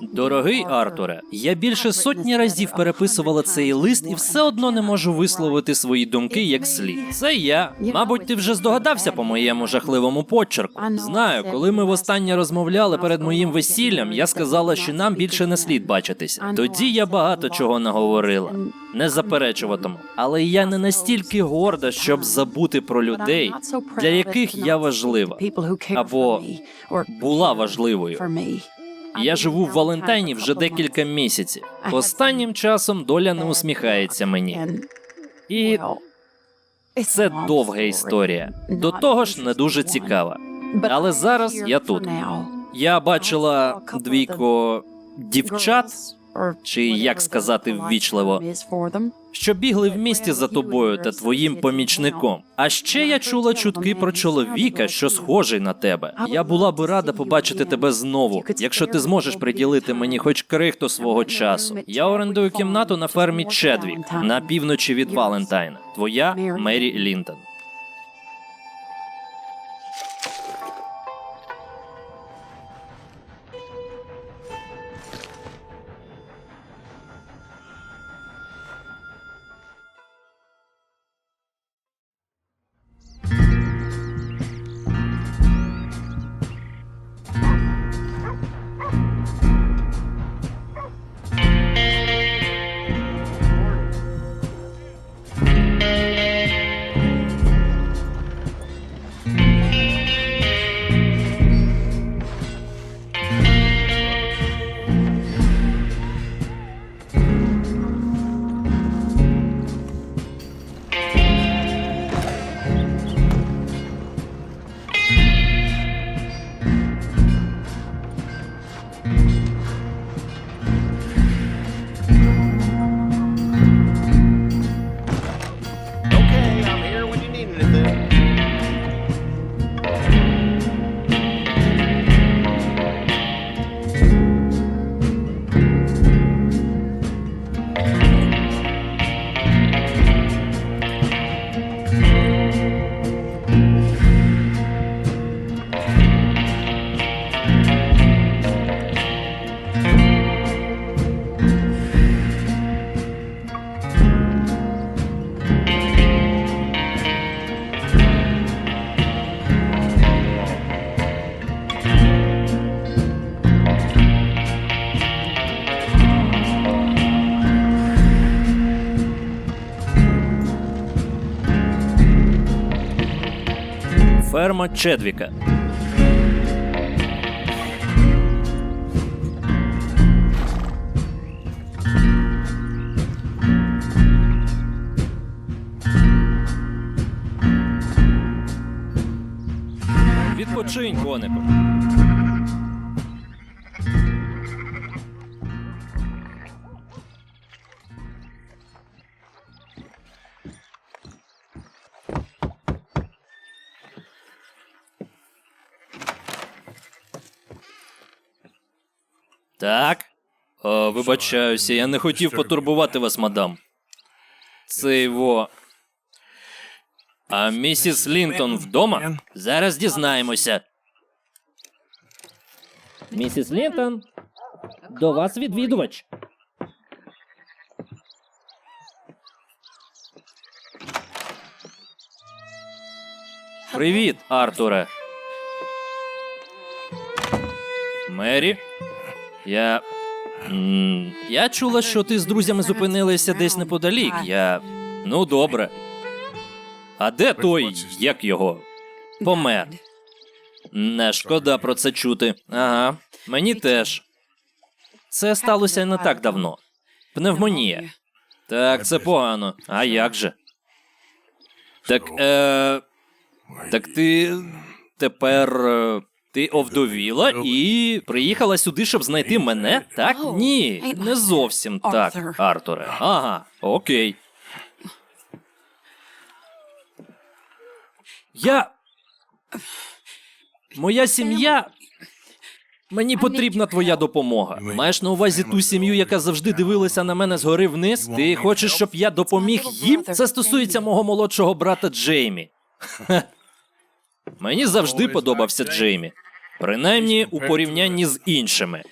Дорогий Артуре, я більше сотні разів переписувала цей лист і все одно не можу висловити свої думки як слід. Це я. Мабуть, ти вже здогадався по моєму жахливому почерку. Знаю, коли ми востаннє розмовляли перед моїм весіллям, я сказала, що нам більше не слід бачитися. Тоді я багато чого наговорила. Не заперечуватиму. Але я не настільки горда, щоб забути про людей, для яких я важлива або була важливою. Я живу в Валентайні вже декілька місяців. Останнім часом доля не усміхається мені. І це довга історія. До того ж, не дуже цікава. Але зараз я тут. Я бачила двійко дівчат, чи як сказати ввічливо, що бігли в місті за тобою та твоїм помічником. А ще я чула чутки про чоловіка, що схожий на тебе. Я була би рада побачити тебе знову, якщо ти зможеш приділити мені хоч крихту свого часу. Я орендую кімнату на фермі Чедвік на півночі від Валентайна. Твоя Мері Лінтон. Ферма Чедвіка. Відпочинь, конику. Так. О, вибачаюся, я не хотів потурбувати вас, мадам. Це його. А місіс Лінтон вдома? Зараз дізнаємося. Місіс Лінтон, до вас відвідувач. Привіт, Артуре. Мері? Я. м, Я чула, що ти з друзями зупинилися десь неподалік. Я. Ну, добре. А де той, як його? Помер. Не шкода про це чути. Ага, мені теж. Це сталося не так давно. Пневмонія. Так, це погано. А як же? Так, е. Так ти тепер. е, Ти овдовіла і приїхала сюди, щоб знайти мене? Так? Ні, не зовсім так, Артуре. Ага, окей. Я. Моя сім'я. Мені потрібна твоя допомога. Маєш на увазі ту сім'ю, яка завжди дивилася на мене згори вниз? Ти хочеш, щоб я допоміг їм? Це стосується мого молодшого брата Джеймі. Мені завжди подобався Джеймі. Принаймні у порівнянні з іншими.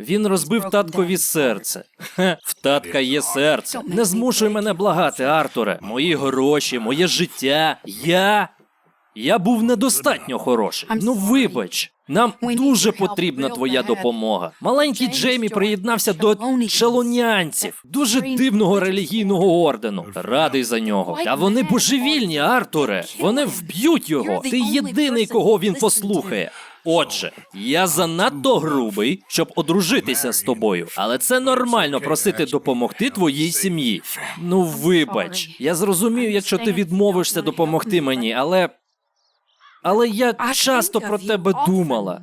Він розбив таткові серце. Хе, в татка є серце. Не змушуй мене благати, Артуре. Мої гроші, моє життя. Я. Я був недостатньо хороший. Ну вибач, нам дуже потрібна твоя допомога. Маленький Джеймі приєднався до челонянців, дуже дивного релігійного ордену. Радий за нього. Та вони божевільні, Артуре. Вони вб'ють його. Ти єдиний, кого він послухає. Отже, я занадто грубий, щоб одружитися з тобою, але це нормально просити допомогти твоїй сім'ї. Ну, вибач, я зрозумію, якщо ти відмовишся допомогти мені, але. Але я часто про тебе думала.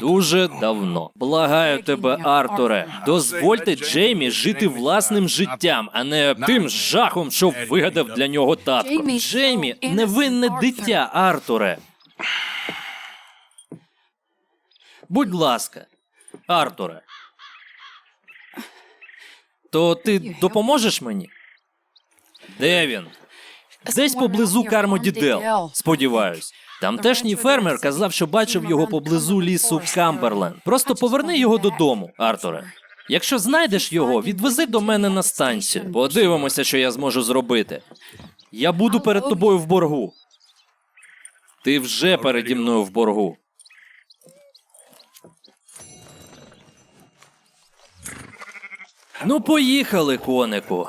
Дуже давно. Благаю тебе, Артуре, дозвольте Джеймі жити власним життям, а не тим жахом, що вигадав для нього татко. Джеймі невинне дитя, Артуре. Будь ласка, Артуре. То ти допоможеш мені? Де він? Десь поблизу Кармоді Дел, сподіваюсь. Тамтешній фермер казав, що бачив його поблизу лісу Камберленд. Просто поверни його додому, Артуре. Якщо знайдеш його, відвези до мене на станцію. Подивимося, що я зможу зробити. Я буду перед тобою в боргу. Ти вже переді мною в боргу. Ну, поїхали, конику.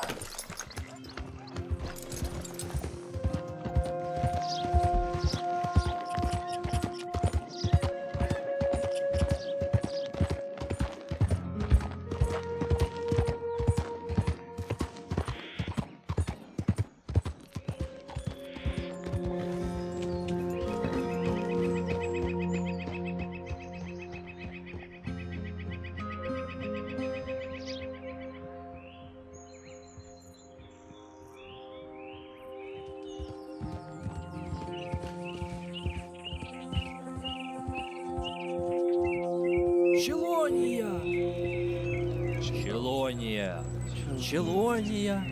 Челонія.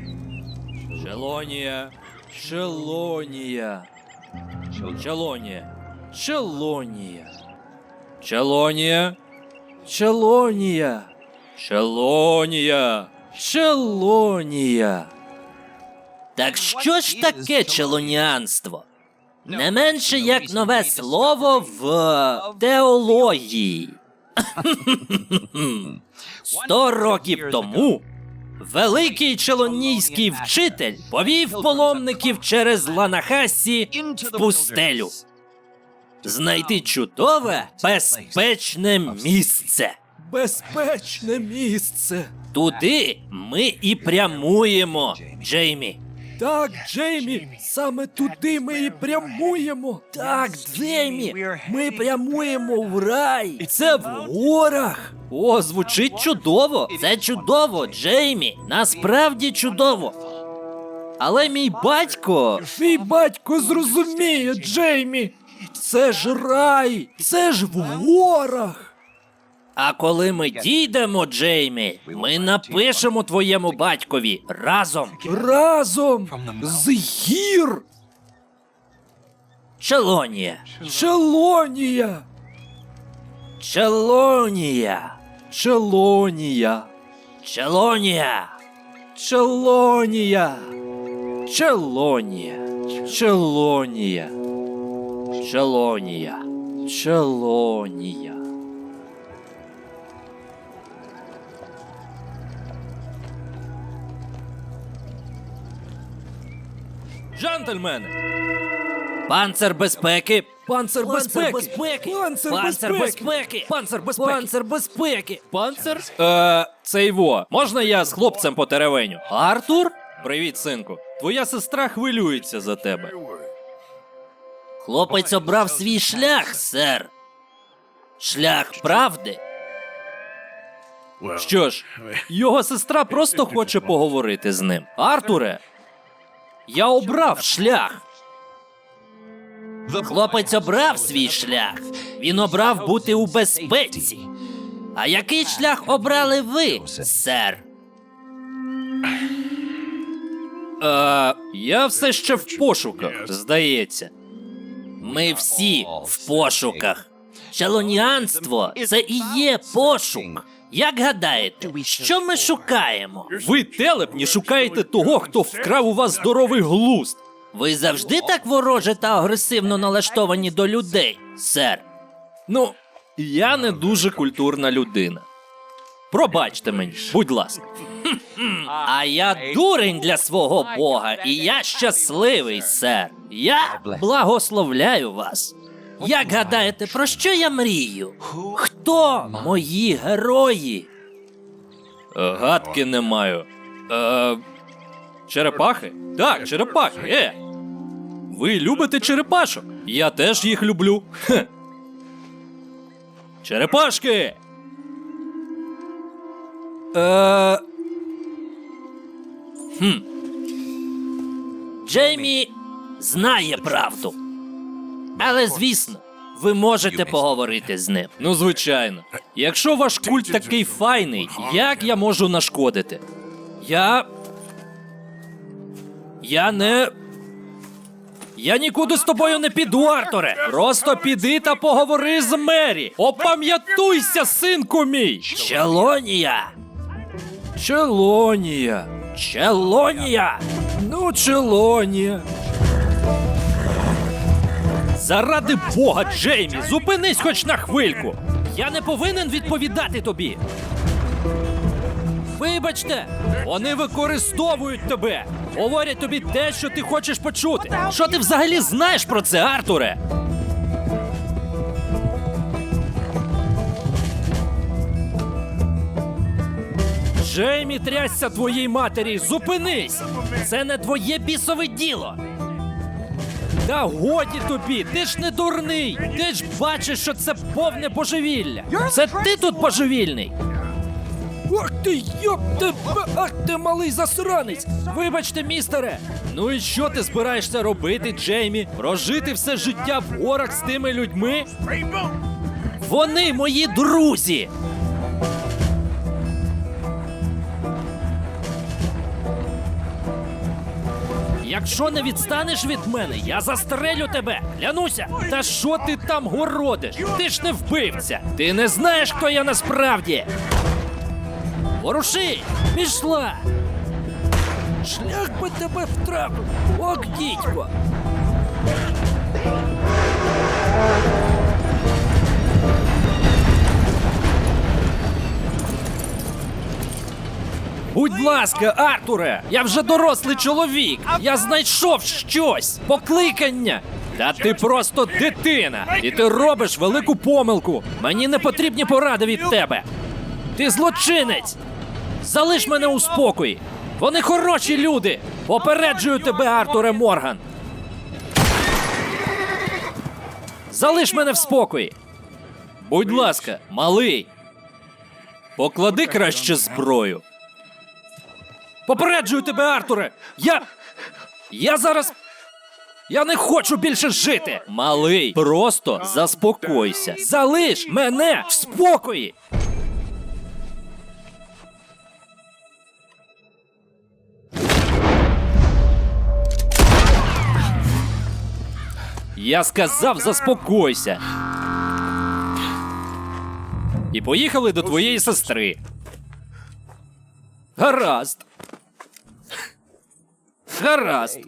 Челонія. Челонія. Челонія. Челонія. Челонія. Челонія. Челонія. Челонія. Так що ж таке челонянство? Не менше як нове слово в теології. Сто років тому великий челонійський вчитель повів паломників через Ланахасі в пустелю. Знайти чудове, безпечне місце. Безпечне місце. Туди ми і прямуємо, Джеймі. Так, Джеймі, саме туди ми і прямуємо. Так, Джеймі, ми прямуємо в рай. І це в горах. О, звучить чудово. Це чудово, Джеймі. Насправді чудово. Але мій батько. Мій батько зрозуміє, Джеймі. Це ж рай, це ж в горах. А коли ми дійдемо, Джеймі, ми напишемо твоєму батькові разом. Разом з гір. Челонія. Челонія. Челонія. Челонія. Челонія. Челонія. Челонія. Челонія. Челонія. Челонія. Джентльмени! Панцер безпеки! Панцер безпеки! Панцер безпеки! Панцер безпеки! Панцер безпеки! Панцер? Е, це його. Можна я з хлопцем по теревеню? Артур? Привіт, синку. Твоя сестра хвилюється за тебе. Хлопець обрав свій шлях, сер. Шлях правди. Що ж, його сестра просто хоче поговорити з ним. Артуре, я обрав шлях. Хлопець обрав свій шлях. Він обрав бути у безпеці. А який шлях обрали ви, сер? Е, я все ще в пошуках, здається. Ми всі в пошуках. Шалоніанство це і є пошук. Як гадаєте, що ми шукаємо? Ви телепні шукаєте того, хто вкрав у вас здоровий глузд. Ви завжди так вороже та агресивно налаштовані до людей, сер. Ну, я не дуже культурна людина. Пробачте мені, будь ласка. А я дурень для свого Бога, і я щасливий, сер. Я благословляю вас. Як гадаєте, про що я мрію? Хто мої герої? Гадки не маю. Е, черепахи? Так, черепахи. Е. Ви любите черепашок? Я теж їх люблю. Хе. Черепашки. Е... Хм. Джеймі знає правду. Але звісно, ви можете поговорити з ним. Ну, звичайно. Якщо ваш культ такий файний, як я можу нашкодити? Я. Я не. Я нікуди з тобою не піду, Артуре. Просто піди та поговори з Мері. Опам'ятуйся, синку мій. Челонія. Челонія. Челонія. Ну, Челонія. Заради Бога, Джеймі, зупинись хоч на хвильку. Я не повинен відповідати тобі. Вибачте, вони використовують тебе. Говорять тобі те, що ти хочеш почути. Що ти взагалі знаєш про це, Артуре? Джеймі трясся твоїй матері, зупинись! Це не твоє бісове діло. Та годі тобі, ти ж не дурний. Ти ж бачиш, що це повне божевілля. Це ти тут божевільний. Ах ти йоп ти, ах ти малий засранець! Вибачте, містере! Ну і що ти збираєшся робити, Джеймі? Прожити все життя в горах з тими людьми? Вони мої друзі! Якщо не відстанеш від мене, я застрелю тебе. Клянуся. Та що ти там городиш? Ти ж не вбивця. Ти не знаєш, хто я насправді. Поруши! Пішла! Шлях би тебе втрапив! Ок, дідько! Будь ласка, Артуре, я вже дорослий чоловік. Я знайшов щось. Покликання. Та ти просто дитина. І ти робиш велику помилку. Мені не потрібні поради від тебе. Ти злочинець. Залиш мене у спокої. Вони хороші люди. Попереджую тебе, Артуре Морган. Залиш мене в спокої. Будь ласка, малий. Поклади краще зброю. Попереджую тебе, Артуре! Я. Я зараз. Я не хочу більше жити! Малий, просто заспокойся. Залиш мене в спокої! Я сказав, заспокойся. І поїхали до твоєї сестри. Гаразд. Гаразд.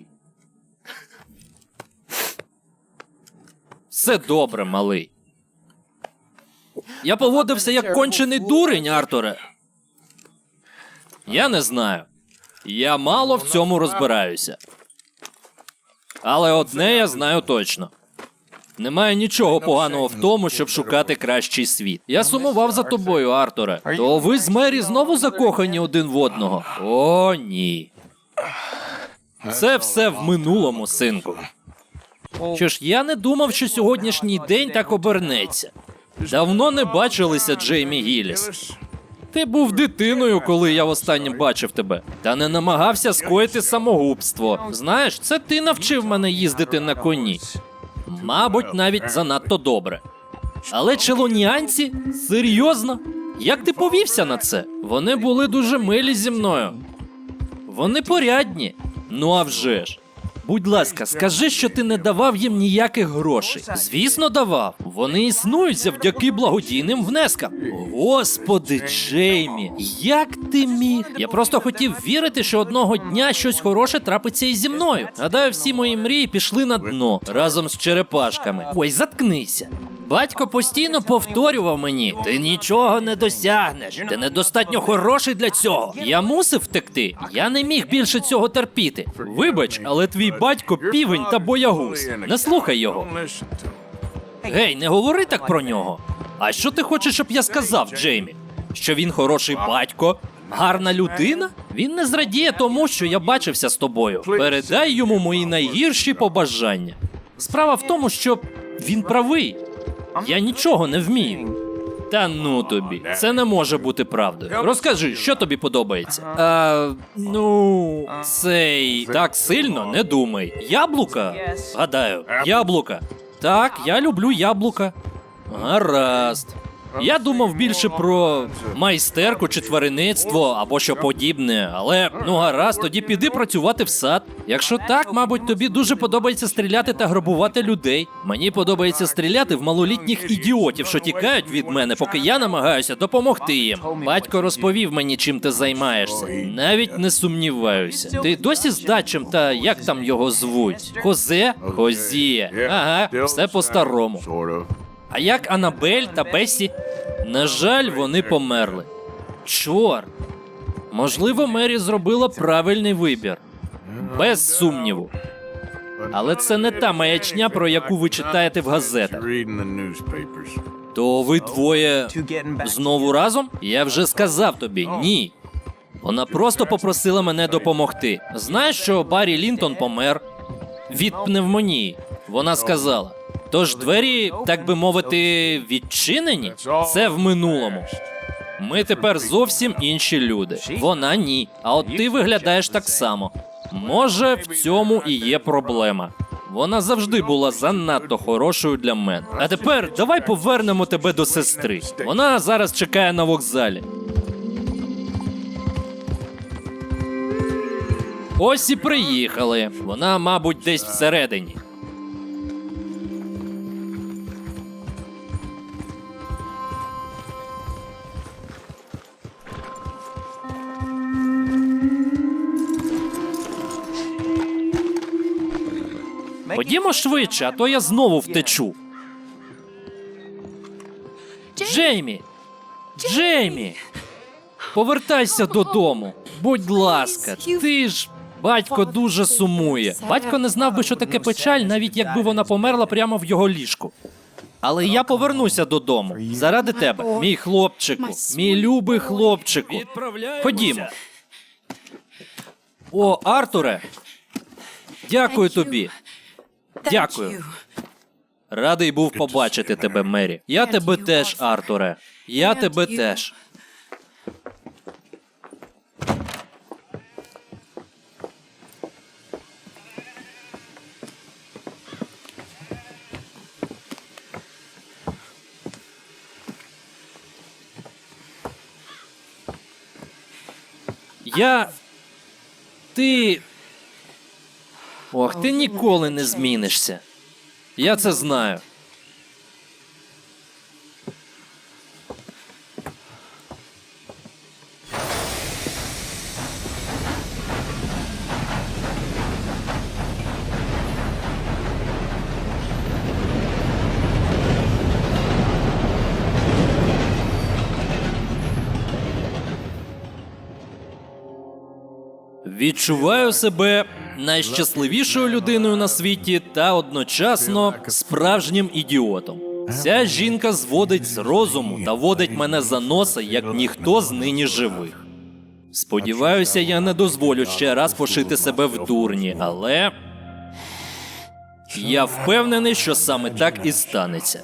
Все добре, малий. Я поводився як кончений дурень, Артуре. Я не знаю. Я мало в цьому розбираюся. Але одне я знаю точно. Немає нічого поганого в тому, щоб шукати кращий світ. Я сумував за тобою, Артуре. То ви з Мері знову закохані один в одного? О, ні. Це все в минулому, синку. Що ж, я не думав, що сьогоднішній день так обернеться. Давно не бачилися, Джеймі Гілліс. Ти був дитиною, коли я востаннє бачив тебе, та не намагався скоїти самогубство. Знаєш, це ти навчив мене їздити на коні. Мабуть, навіть занадто добре. Але челоніанці? Серйозно? Як ти повівся на це? Вони були дуже милі зі мною. Вони порядні. Ну а вже ж. Будь ласка, скажи, що ти не давав їм ніяких грошей. Звісно, давав. Вони існують завдяки благодійним внескам. Господи, Джеймі, як ти міг? Я просто хотів вірити, що одного дня щось хороше трапиться і зі мною. Гадаю, всі мої мрії пішли на дно разом з черепашками. Ой, заткнися. Батько постійно повторював мені: ти нічого не досягнеш, ти недостатньо хороший для цього. Я мусив втекти. Я не міг більше цього терпіти. Вибач, але твій батько півень та боягуз. Не слухай його. Гей, не говори так про нього. А що ти хочеш, щоб я сказав, Джеймі? Що він хороший батько, гарна людина? Він не зрадіє тому, що я бачився з тобою. Передай йому мої найгірші побажання. Справа в тому, що він правий. Я нічого не вмію. Та ну тобі, це не може бути правдою. Розкажи, що тобі подобається? Е, ну, цей так сильно не думай. Яблука? Гадаю, яблука. Так, я люблю яблука. Гаразд. Я думав більше про майстерку чи тваринництво або що подібне, але ну гаразд, тоді піди працювати в сад. Якщо так, мабуть, тобі дуже подобається стріляти та грабувати людей. Мені подобається стріляти в малолітніх ідіотів, що тікають від мене, поки я намагаюся допомогти їм. Батько розповів мені, чим ти займаєшся. Навіть не сумніваюся. Ти досі з датчем та як там його звуть? Хозе? Хозіє. Ага, все по-старому. А як Анабель та Бесі? На жаль, вони померли. Чорт. Можливо, Мері зробила правильний вибір. Без сумніву. Але це не та маячня, про яку ви читаєте в газетах. То ви двоє знову разом? Я вже сказав тобі ні. Вона просто попросила мене допомогти. Знаєш, що Баррі Лінтон помер від пневмонії. Вона сказала. Тож двері, так би мовити, відчинені. Це в минулому. Ми тепер зовсім інші люди. Вона ні. А от ти виглядаєш так само. Може, в цьому і є проблема. Вона завжди була занадто хорошою для мене. А тепер давай повернемо тебе до сестри. Вона зараз чекає на вокзалі. Ось і приїхали. Вона, мабуть, десь всередині. Швидше, а то я знову втечу. Джеймі! Джеймі! Повертайся додому. Будь ласка, ти ж. Батько дуже сумує. Батько не знав би, що таке печаль, навіть якби вона померла прямо в його ліжку. Але я повернуся додому заради тебе, мій хлопчику, мій любий хлопчику. Ходімо. О, Артуре. Дякую тобі. Дякую. Радий був побачити тебе, Мері. Я тебе теж, Артуре. Я тебе теж. Я. Ти. Ох, ти ніколи не змінишся. Я це знаю. Відчуваю себе найщасливішою людиною на світі та одночасно справжнім ідіотом. Ця жінка зводить з розуму та водить мене за носа, як ніхто з нині живих. Сподіваюся, я не дозволю ще раз пошити себе в дурні, але Я впевнений, що саме так і станеться.